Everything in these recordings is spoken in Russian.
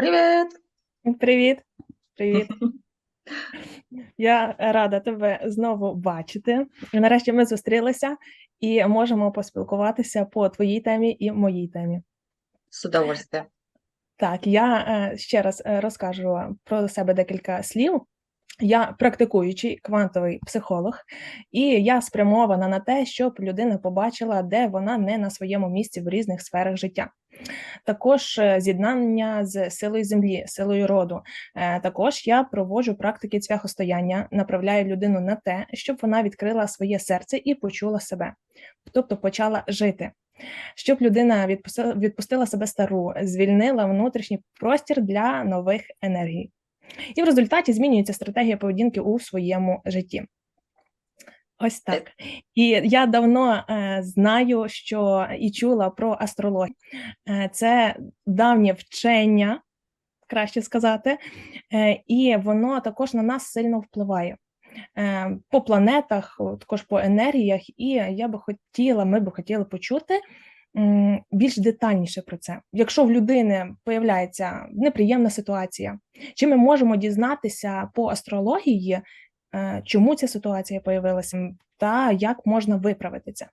Привет! Привіт, привіт. Я рада тебе знову бачити. Нарешті ми зустрілися і можемо поспілкуватися по твоїй темі і моїй темі. З удовольствием. Так, я е, ще раз е, розкажу про себе декілька слів. Я практикуючий квантовий психолог, і я спрямована на те, щоб людина побачила, де вона не на своєму місці в різних сферах життя. Також е, з'єднання з силою землі, силою роду. Е, також я проводжу практики цвяхостояння, направляю людину на те, щоб вона відкрила своє серце і почула себе, тобто почала жити. Щоб людина відпустила, відпустила себе стару, звільнила внутрішній простір для нових енергій. І в результаті змінюється стратегія поведінки у своєму житті. Ось так. І я давно е, знаю, що і чула про астрологію. Е, це давнє вчення, краще сказати, е, і воно також на нас сильно впливає. Е, по планетах, також по енергіях, і я би хотіла, ми би хотіли почути більш детальніше про це. Якщо в людини появляється неприємна ситуація, чи ми можемо дізнатися по астрології, е, чому ця ситуація появилася, та як можна виправити це?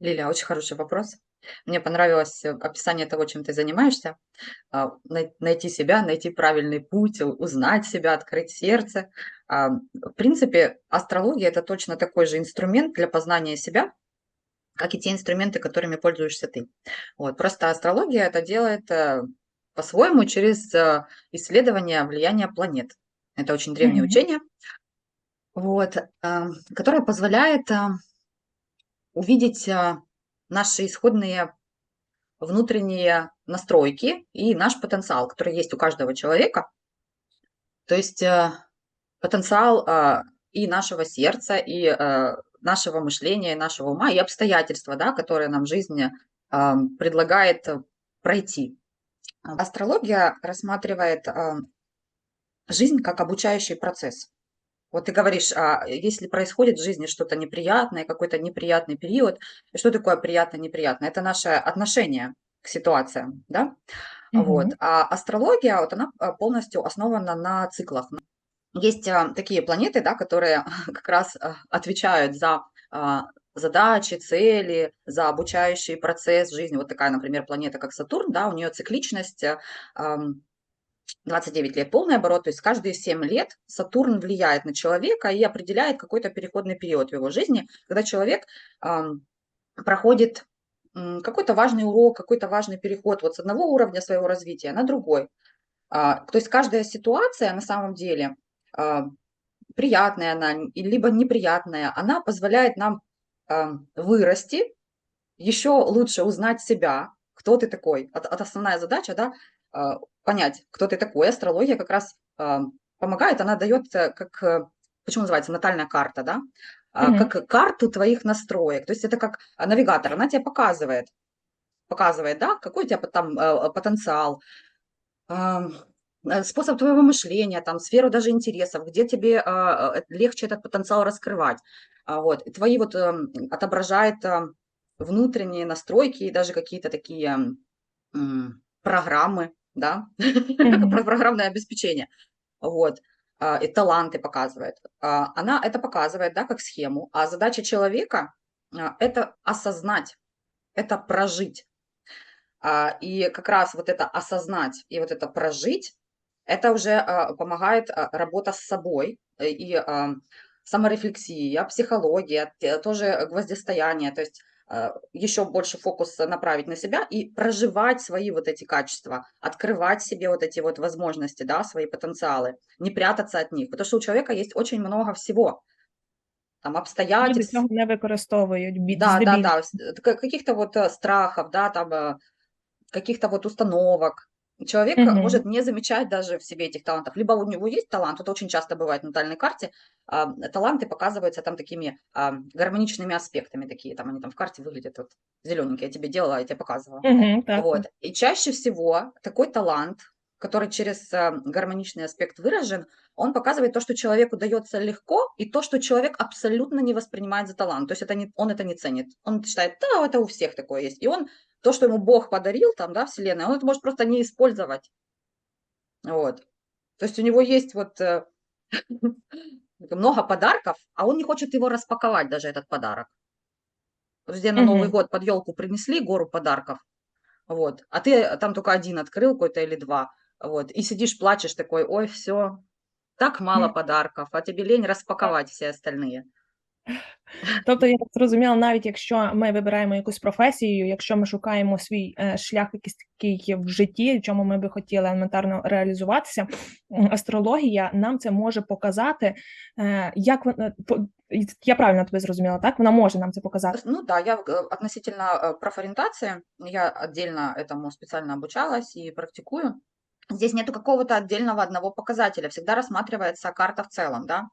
Лилия, очень хороший вопрос. Мне понравилось описание того, чем ты занимаешься. А, найти себя, найти правильный путь, узнать себя, открыть сердце. А, в принципе, астрология – это точно такой же инструмент для познания себя, как и те инструменты, которыми пользуешься ты. Вот. Просто астрология это делает э, по-своему через э, исследование влияния планет. Это очень древнее mm-hmm. учение, вот, э, которое позволяет увидеть наши исходные внутренние настройки и наш потенциал, который есть у каждого человека. То есть потенциал и нашего сердца, и нашего мышления, нашего ума и обстоятельства, да, которые нам жизнь э, предлагает пройти. Астрология рассматривает э, жизнь как обучающий процесс. Вот ты говоришь, а если происходит в жизни что-то неприятное, какой-то неприятный период, что такое приятно-неприятно? Это наше отношение к ситуациям, да? Mm-hmm. Вот. А астрология, вот она полностью основана на циклах, есть а, такие планеты, да, которые как раз а, отвечают за а, задачи, цели, за обучающий процесс жизни. Вот такая, например, планета, как Сатурн, да, у нее цикличность 29 лет полный оборот, то есть каждые 7 лет Сатурн влияет на человека и определяет какой-то переходный период в его жизни, когда человек проходит какой-то важный урок, какой-то важный переход вот с одного уровня своего развития на другой. То есть каждая ситуация на самом деле приятная она, либо неприятная, она позволяет нам а, вырасти, еще лучше узнать себя, кто ты такой. Это основная задача, да, а, понять, кто ты такой. Астрология как раз помогает, она дает э, как, э, почему называется, натальная карта, да, mm-hmm. как карту твоих настроек. То есть это как навигатор, она тебе показывает, показывает, да, какой у тебя там э, потенциал, способ твоего мышления, там, сферу даже интересов, где тебе а, э, легче этот потенциал раскрывать. А, вот. И твои вот а, отображает а, внутренние настройки и даже какие-то такие м, программы, да, программное обеспечение. Вот. А, и таланты показывает. Она это показывает, да, как схему. А задача человека это осознать, это прожить. И как раз вот это осознать и вот это прожить, это уже а, помогает а, работа с собой э, и а, саморефлексия, психология, тоже гвоздистояние, то есть еще больше фокус направить на себя и проживать свои вот эти качества, открывать себе вот эти вот возможности, да, свои потенциалы, не прятаться от них, потому что у человека есть очень много всего, там обстоятельств. Люди не використовують. Да, да, да, каких-то вот э, страхов, да, там э, каких-то вот установок, Человек угу. может не замечать даже в себе этих талантов. Либо у него есть талант, это очень часто бывает в натальной карте, а, таланты показываются там такими а, гармоничными аспектами, такие там они там в карте выглядят вот зелененькие, я тебе делала, я тебе показывала. Угу, вот. И чаще всего такой талант который через э, гармоничный аспект выражен, он показывает то, что человеку дается легко, и то, что человек абсолютно не воспринимает за талант. То есть это не, он это не ценит. Он считает, да, это у всех такое есть. И он, то, что ему Бог подарил, там, да, Вселенная, он это может просто не использовать. Вот. То есть у него есть вот э, много подарков, а он не хочет его распаковать, даже этот подарок. Есть, где на Новый год под елку принесли гору подарков, вот, а ты там только один открыл какой-то или два, вот, и сидишь, плачешь такой, ой, все, так мало подарков, а тебе лень розпакувати всі остальные. Тобто, я так зрозуміла, навіть якщо ми вибираємо якусь професію, якщо ми шукаємо свій е, шлях, якийсь такий в житті, в чому ми би хотіли елементарно реалізуватися, астрологія нам це може показати, е, як вона я правильно тебе зрозуміла, так? Вона може нам це показати. Ну да, я э, относительно э, профориентации, я отдельно этому специально обучалась и практикую. Здесь нету какого-то отдельного одного показателя, всегда рассматривается карта в целом, да,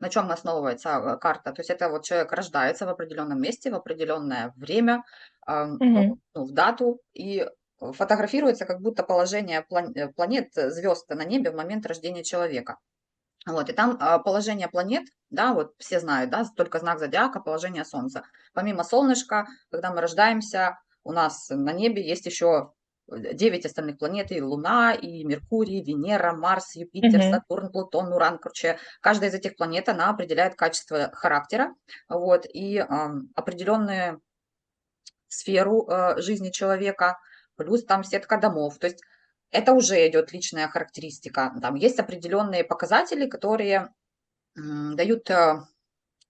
на чем основывается э, карта. То есть это вот человек рождается в определенном месте, в определенное время, угу. ну, в дату, и фотографируется как будто положение э, планет, звезд на небе в момент рождения человека. Вот, и там а, положение планет, да, вот все знают, да, только знак зодиака, положение Солнца. Помимо солнышка, когда мы рождаемся, у нас на небе есть еще 9 остальных планет, и Луна, и Меркурий, Венера, Марс, Юпитер, mm-hmm. Сатурн, Плутон, Уран, короче, каждая из этих планет, она определяет качество характера, вот, и э, определенную сферу э, жизни человека, плюс там сетка домов, то есть это уже идет личная характеристика, там есть определенные показатели, которые э, дают э,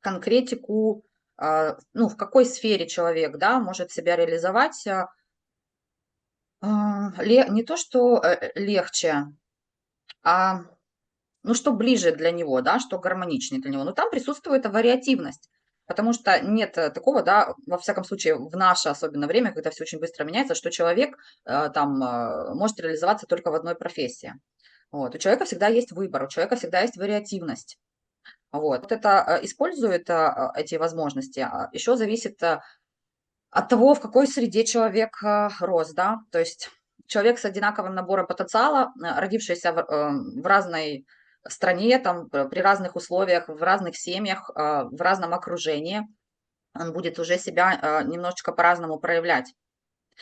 конкретику, э, ну, в какой сфере человек, да, может себя реализовать, а, не то, что э, легче, а ну, что ближе для него, да, что гармоничнее для него. Но там присутствует вариативность, потому что нет э, такого, да, во всяком случае, в наше особенно время, когда все очень быстро меняется, что человек э, там может реализоваться только в одной профессии. Вот. У человека всегда есть выбор, у человека всегда есть вариативность. Вот. вот это использует эти возможности. А Еще зависит от того, в какой среде человек э, рос, да, то есть человек с одинаковым набором потенциала, э, родившийся в, э, в разной стране, там, при разных условиях, в разных семьях, в разном окружении, он будет уже себя немножечко по-разному проявлять.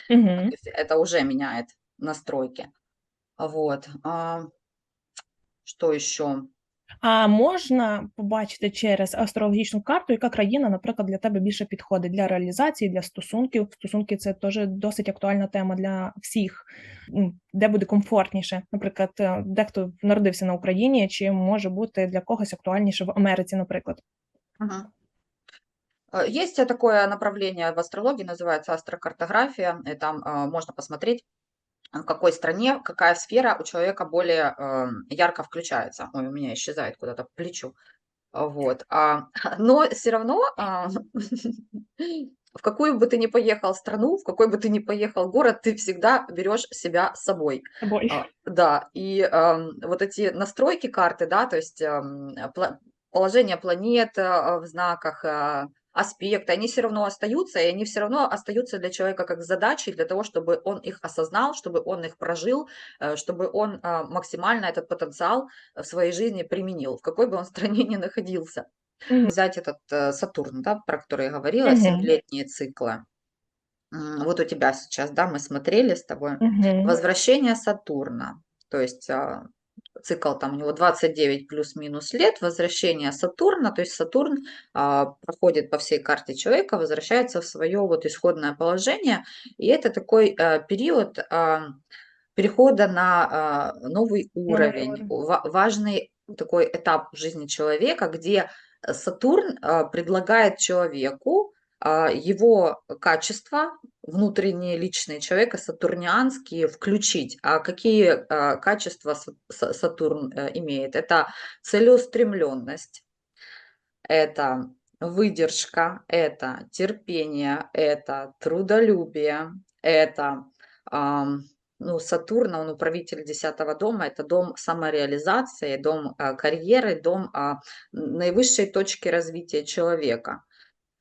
Угу. Это уже меняет настройки. Вот. А, что еще? А можна побачити через астрологічну карту, яка країна, наприклад, для тебе більше підходить для реалізації, для стосунків. Стосунки це теж досить актуальна тема для всіх, де буде комфортніше. Наприклад, е, дехто народився на Україні, чи може бути для когось актуальніше в Америці, наприклад. Ага. Есть такое направление в астрологии, называется астрокартография, и там э, можно посмотреть, в какой стране, какая сфера у человека более э, ярко включается. Ой, у меня исчезает куда-то по плечу. Вот. А, но все равно а, в какую бы ты ни поехал страну, в какой бы ты ни поехал город, ты всегда берешь себя с собой. собой. А, да, и а, вот эти настройки карты, да, то есть а, положение планет а, в знаках, аспекты, они все равно остаются, и они все равно остаются для человека как задачи, для того, чтобы он их осознал, чтобы он их прожил, э, чтобы он а, максимально этот потенциал в своей жизни применил, в какой бы он стране ни находился. Mm-hmm. Взять этот э, Сатурн, да, про который я говорила, семилетние mm-hmm. циклы. Вот у тебя сейчас, да, мы смотрели с тобой. Mm-hmm. Возвращение Сатурна. То есть а, цикл там у него 29 плюс-минус лет, возвращение Сатурна, то есть Сатурн а, проходит по всей карте человека, возвращается в свое вот исходное положение, и это такой а, период а, перехода на а, новый уровень, mm-hmm. важный такой этап в жизни человека, где Сатурн а, предлагает человеку его качества внутренние, личные человека, сатурнианские, включить. А какие а, качества Сатурн э, имеет? Это целеустремленность, это выдержка, это терпение, это трудолюбие, это ну, Сатурн, он управитель десятого дома, это дом самореализации, дом карьеры, дом наивысшей точки развития человека.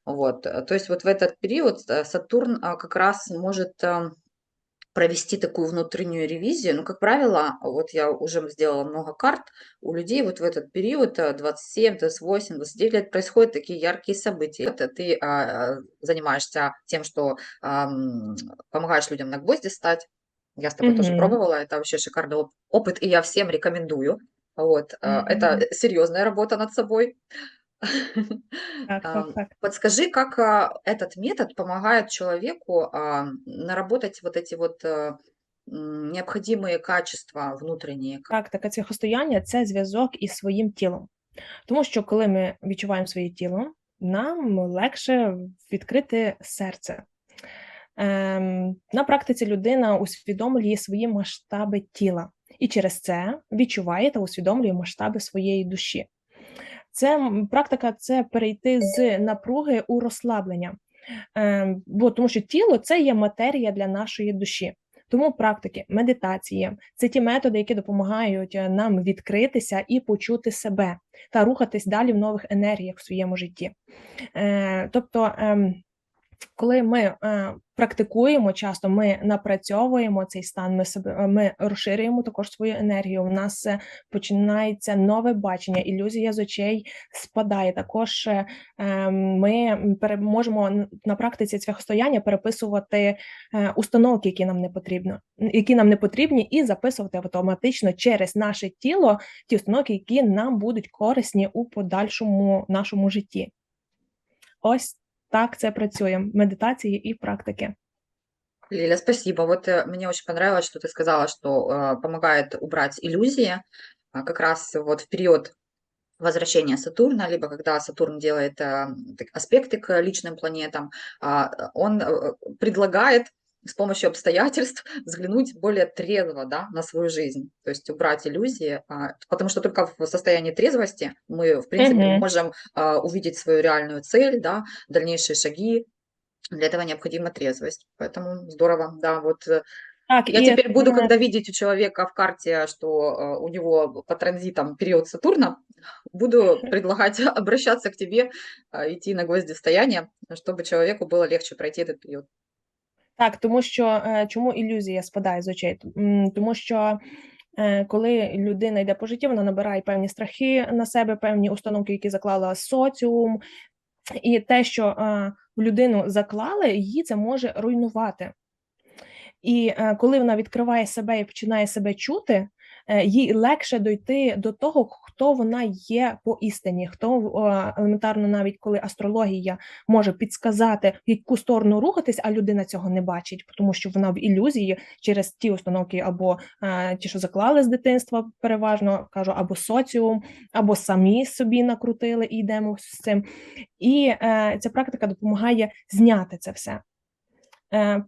Вот, э, то есть вот в этот период э, Сатурн а, как раз может эм, провести такую внутреннюю ревизию. Ну, как правило, вот я уже сделала много карт, у людей вот в этот период 27, 28, 29 лет происходят такие яркие события. Это ты а, занимаешься тем, что а, помогаешь людям на гвозди стать. Я с тобой тоже Мгм. пробовала, это вообще шикарный оп- опыт, и я всем рекомендую. Вот, а, это серьезная работа над собой. Так, так, Ам, так. Подскажи, как а, этот метод помогает человеку а, наработать вот эти вот а, м, необходимые качества внутренние? К- Практика цихостояння це зв'язок із своїм тілом. Тому що коли ми відчуваємо своє тіло, нам легше відкрити серце. Ем, на практиці людина усвідомлює свої масштаби тіла і через це відчуває та усвідомлює масштаби своєї душі. Це практика це перейти з напруги у розслаблення, е, бо тому що тіло це є матерія для нашої душі. Тому практики, медитації це ті методи, які допомагають е, нам відкритися і почути себе та рухатись далі в нових енергіях в своєму житті. Е, тобто, ем, коли ми е, практикуємо часто, ми напрацьовуємо цей стан, ми себе е, ми розширюємо також свою енергію. У нас е, починається нове бачення, ілюзія з очей спадає. Також е, ем, ми пере- можемо на практиці цвяхостояння переписувати е, установки, які нам не потрібно, які нам не потрібні, і записувати автоматично через наше тіло ті установки, які нам будуть корисні у подальшому нашому житті. Ось так це працює. Медитації і практики. Лиля, спасибо. Вот э, мне очень понравилось, что ты сказала, что э, помогает убрать иллюзии, а, как раз вот в период возвращения Сатурна, либо когда Сатурн делает э, так- аспекты к личным планетам, а, он э, предлагает с помощью обстоятельств взглянуть более трезво да, на свою жизнь, то есть убрать иллюзии, а, потому что только в состоянии трезвости мы, в принципе, Мгм. можем а, увидеть свою реальную цель, да, дальнейшие шаги. Для этого необходима трезвость. Поэтому здорово, да, вот э, Так, я теперь буду, е, когда видеть у человека в карте, что э, у него по транзитам период Сатурна, буду предлагать обращаться к тебе, а, идти на гвоздистояние, чтобы человеку было легче пройти этот период. Так, тому що е, чому ілюзія спадає з очей? Тому що е, коли людина йде по житті, вона набирає певні страхи на себе, певні установки, які заклала соціум, і те, що е, в людину заклали, її це може руйнувати. І коли вона відкриває себе і починає себе чути, їй легше дойти до того, хто вона є по істині, хто е, елементарно, навіть коли астрологія може підсказати, в яку сторону рухатись, а людина цього не бачить, тому що вона в ілюзії через ті установки, або е, ті, що заклали з дитинства, переважно кажу, або соціум, або самі собі накрутили і йдемо з цим. І е, ця практика допомагає зняти це все,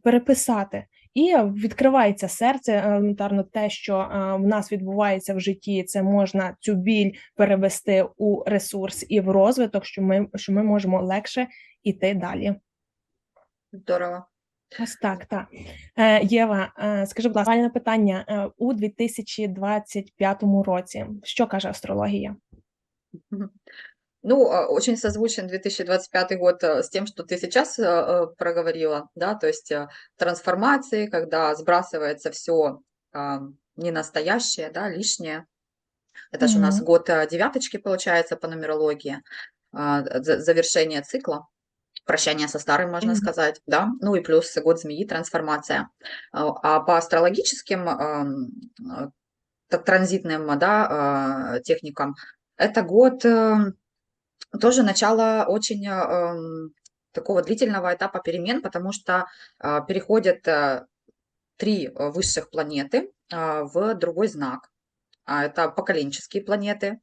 переписати. І відкривається серце елементарно те, що е, в нас відбувається в житті. Це можна цю біль перевести у ресурс і в розвиток, що ми, що ми можемо легше іти далі. Здорово. Ось так, так. Е, Єва, е, скажи, будь ласка, питання у 2025 році. Що каже астрологія? Ну, а, очень созвучен 2025 год э, с тем, что ты сейчас э, э, проговорила, да, то есть трансформации, когда сбрасывается все ненастоящее, да, лишнее. Это же у нас год девяточки получается по нумерологии, а, за- завершение цикла, прощание со старым, можно Мгм. сказать, да, ну и плюс год змеи, трансформация. А а по астрологическим а, транзитным, да, а, техникам, это год э, тоже начало очень ам, такого длительного этапа перемен, потому что а, переходят а, три а, высших планеты а, в другой знак. А это поколенческие планеты.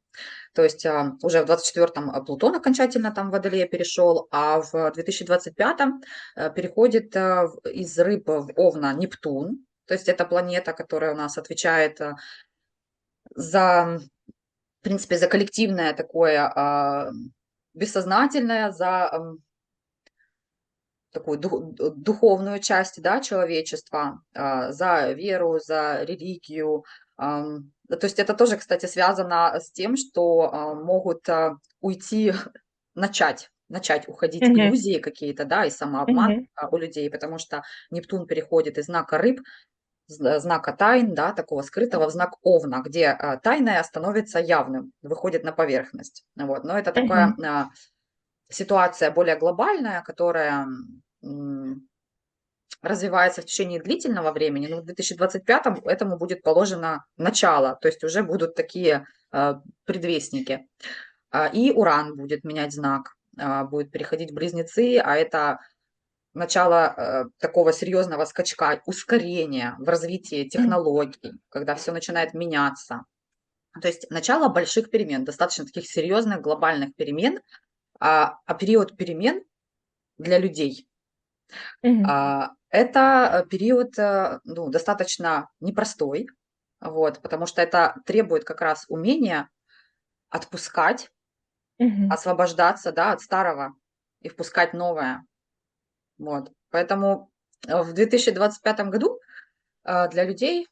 То есть а, уже в 24-м а, Плутон окончательно там в Водолее перешел, а в 2025-м э, переходит в- из рыб в Овна Нептун. То есть это планета, которая у нас отвечает а, за, в принципе, за коллективное такое бессознательное, за ам, такую ду- ду- духовную часть да, человечества, а, за веру, за религию. да, То есть это тоже, кстати, связано с тем, что а, могут а, уйти, начать, начать уходить Мгм. иллюзии какие-то, да, и самообман а, у людей, потому что Нептун переходит из знака рыб знака тайн, да, такого скрытого в знак Овна, где а, тайное становится явным, выходит на поверхность. Вот. Но это такая а, ситуация более глобальная, которая развивается в течение длительного времени, но в 2025 этому будет положено начало, то есть уже будут такие а, предвестники. И Уран будет менять знак, будет переходить в близнецы, а это начало э, такого серьезного скачка, ускорения в развитии технологий, когда все начинает меняться. То есть начало больших перемен, достаточно таких серьезных глобальных перемен, а, а период перемен для людей Мгм. а, это э, период э, ну, достаточно непростой, вот, потому что это требует как раз умения отпускать, Мгм. освобождаться да, от старого и впускать новое. Вот. Поэтому э, в 2025 году э, для людей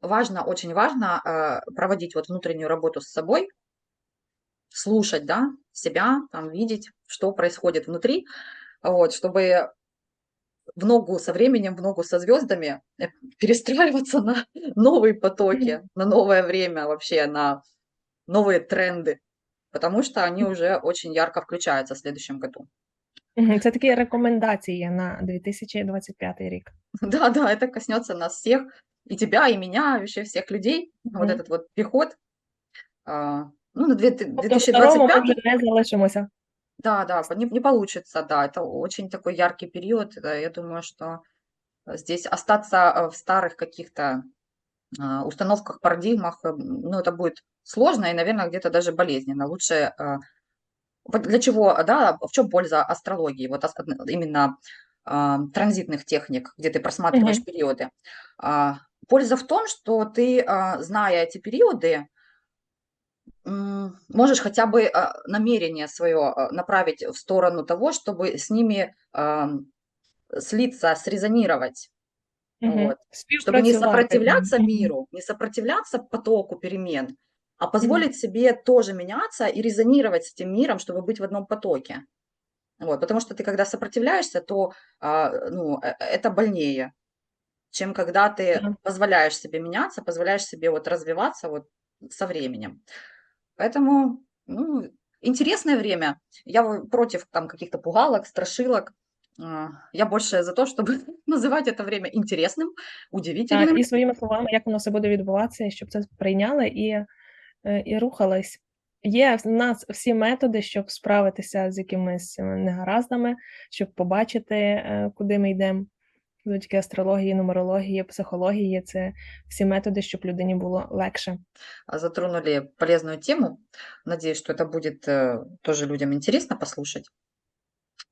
важно, очень важно э, проводить вот внутреннюю работу с собой, слушать, да, себя, там, видеть, что происходит внутри, вот, чтобы в ногу со временем, в ногу со звездами перестраиваться на новые потоки, на новое время вообще, на новые тренды, потому что они уже очень ярко включаются в следующем году. Мгм. Це такі рекомендації на 2025 рік. Да, да, это коснется нас всех, и тебя, и меня, и вообще всех людей. Вот Мгм. этот вот переход. а, Ну, на две- Тобто в старому ми 2025, вже не залишимося. да, да, по- не, не получится, да, это очень такой яркий период. да, Я думаю, что э, здесь остаться э, в старых каких-то а, установках, парадигмах, э, ну, это будет сложно и, наверное, где-то даже болезненно. Лучше а, вот для чего, да, в чем польза астрологии, вот именно а, транзитных техник, где ты просматриваешь Мгм. периоды. А, Польза в том, что ты, а, зная эти периоды, можешь хотя бы а, намерение свое направить в сторону того, чтобы с ними слиться, срезонировать. Мгм. Вот. Чтобы не сопротивляться миру, не сопротивляться потоку перемен, а Мгм. позволить себе тоже меняться и резонировать с этим миром, чтобы быть в одном потоке. Вот, потому что ты, когда сопротивляешься, то а, ну, э, это больнее, чем когда ты Да. позволяешь себе меняться, позволяешь себе вот развиваться вот со временем. Поэтому ну, интересное время. Я в- против там каких-то пугалок, страшилок. А, Я больше за то, чтобы называть это время интересным, Так, удивительным. і своїми словами, як воно все буде відбуватися, щоб це прийняли і, е, і рухались. Є в нас всі методи, щоб справитися з якимись е, негараздами, щоб побачити, е, куди ми йдемо. Завдяки астрології, нумерології, психології це всі методи, щоб людині було легше. а, затронули полезную тему. Надеюсь, что это будет э, тоже людям интересно послушать.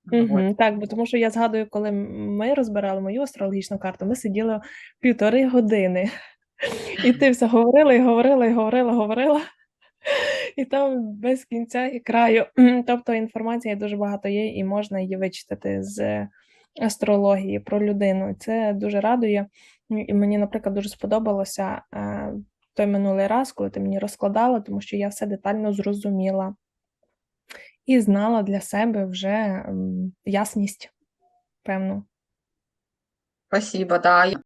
Вот. Угу, так, бо тому що я згадую, коли ми розбирали мою астрологічну карту, ми сиділи півтори години. І ти все говорила, і говорила, і говорила, говорила. І там без кінця і краю. Тобто інформації дуже багато є, і можна її вичитати з астрології про людину. Це дуже радує. І мені, наприклад, дуже сподобалося е, той минулий раз, коли ти мені розкладала, тому що я все детально зрозуміла і знала для себе вже ясність певну. Спасибо, да.